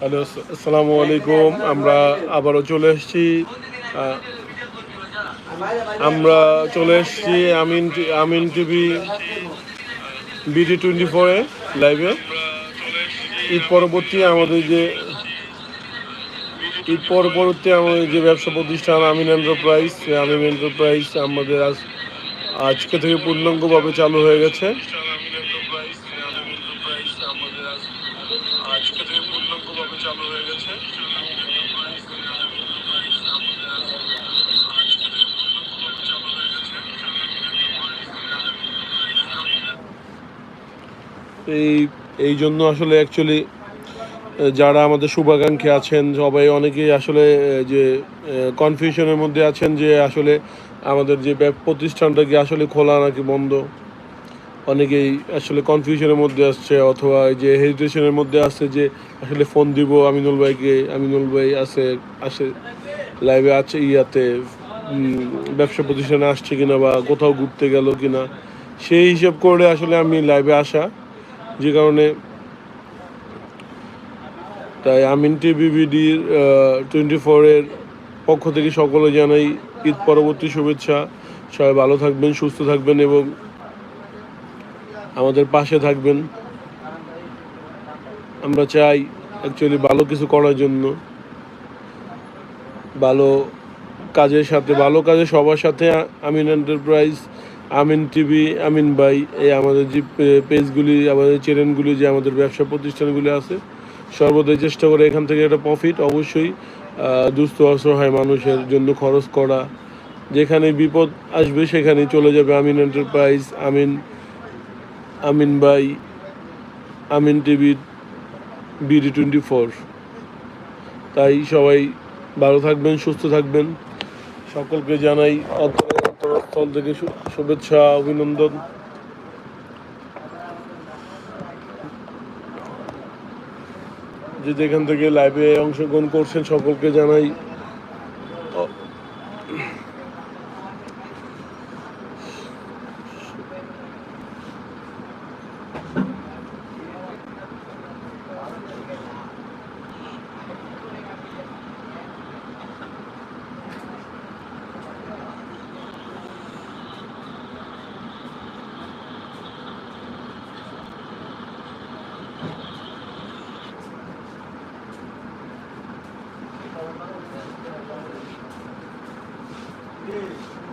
Hello, আস- আসসালামু আলাইকুম। আমরা আবারও চলে এসেছি আমরা চলে এসেছি Amin Amin TV BD twenty ফোরে লাইভে ঈদ পরবর্তী আমাদের যে ঈদ পরবর্তী আমাদের যে ব্যবসা প্রতিষ্ঠান আমিন এন্টারপ্রাইজ আমিন এন্টারপ্রাইজ আমাদের আজ আজকে থেকে পূর্ণাঙ্গভাবে চালু হয়ে গেছে আজকে থেকে পূর্ণাঙ্গভাবে চালু হয়ে গেছে। এই এই জন্য আসলে অ্যাকচুয়ালি যারা আমাদের শুভাকাঙ্ক্ষী আছেন, সবাই অনেকেই আসলে যে কনফিউশনের মধ্যে আছেন যে আসলে আমাদের যে প্রতিষ্ঠানটা কি আসলে খোলা নাকি বন্ধ? অনেকেই আসলে কনফিউশনের মধ্যে আসছে, অথবা যে হেজিটেশনের মধ্যে আসছে যে আসলে ফোন দিব আমিনুল ভাইকে, আমিনুল ভাই আছে, আসে লাইভে আছে ইয়াতে ব্যবসা প্রতিষ্ঠানে আসছে কিনা বা কোথাও ঘুরতে গেল কিনা, সেই হিসাব করে আসলে আমি লাইভে আসা। যে কারণে তাই আমিন টিভি বিডির টোয়েন্টি ফোরের পক্ষ থেকে সকলে জানাই ঈদ পরবর্তী শুভেচ্ছা। সবাই ভালো থাকবেন, সুস্থ থাকবেন এবং আমাদের পাশে থাকবেন। আমরা চাই অ্যাকচুয়ালি ভালো কিছু করার জন্য। ভালো কাজের সাথে, ভালো কাজে সবার সাথে আমিন এন্টারপ্রাইজ আমিন টিভি, আমিন ভাই, এই আমাদের যে পেজগুলি, আমাদের চ্যানেলগুলি, যে আমাদের ব্যবসা প্রতিষ্ঠানগুলি আছে, সর্বদাই চেষ্টা করে এখান থেকে একটা প্রফিট অবশ্যই দুস্থ অসহায় মানুষের জন্য খরচ করা। যেখানে বিপদ আসবে সেখানে চলে যাবে আমিন এন্টারপ্রাইজ আমিন আমিন ভাই Amin TV BD twenty four তাই সবাই ভালো থাকবেন, সুস্থ থাকবেন। সকলকে জানাই অন্তর- অন্তরস্থল থেকে শুভেচ্ছা, অভিনন্দন। যে যেখান থেকে লাইভে অংশগ্রহণ করছেন, সকলকে জানাই Deus.